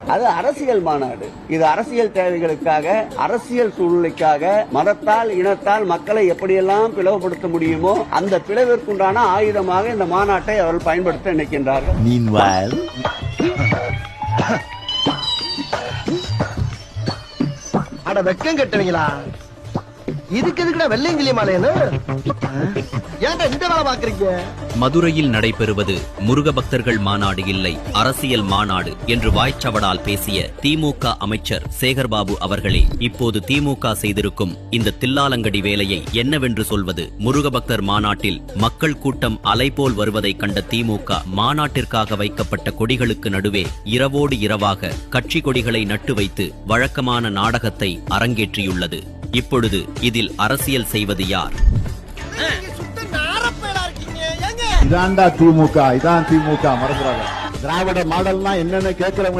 அது அரசியல் மாநாடு. இது அரசியல் தேவைகளுக்காக அரசியல் சூழ்நிலைக்காக மதத்தால் இனத்தால் மக்களை எப்படியெல்லாம் பிளவுபடுத்த முடியுமோ அந்த பிளவிற்குண்டான ஆயுதமாக இந்த மாநாட்டை அவர்கள் பயன்படுத்த நினைக்கின்றார்கள். Meanwhile, அட வெக்கம் கட்டுவீங்களா? இதுக்கு எதுக்குடா வெள்ளையங்கிலி மாலையன்னு ஏன்டா இந்த வேலை பாக்குறீங்க மதுரையில் நடைபெறுவது முருக பக்தர்கள் மாநாடு இல்லை அரசியல் மாநாடு என்று வாய்ச்சவடால் பேசிய திமுக அமைச்சர் சேகர்பாபு அவர்களே இப்போது திமுக செய்திருக்கும் இந்த தில்லாலங்கடி வேலையை என்னவென்று சொல்வது? முருக பக்தர் மாநாட்டில் மக்கள் கூட்டம் அலைபோல் வருவதை கண்ட திமுக மாநாட்டிற்காக வைக்கப்பட்ட கொடிகளுக்கு நடுவே இரவோடு இரவாக கட்சி கொடிகளை நட்டு வைத்து வழக்கமான நாடகத்தை அரங்கேற்றியுள்ளது. இப்பொழுது இதில் அரசியல் செய்வது யார்? இதான்டா திமுக இதான் திமுக மறந்துடாத திராவிட மாடல்னா என்னன்னு கேட்கிறவங்க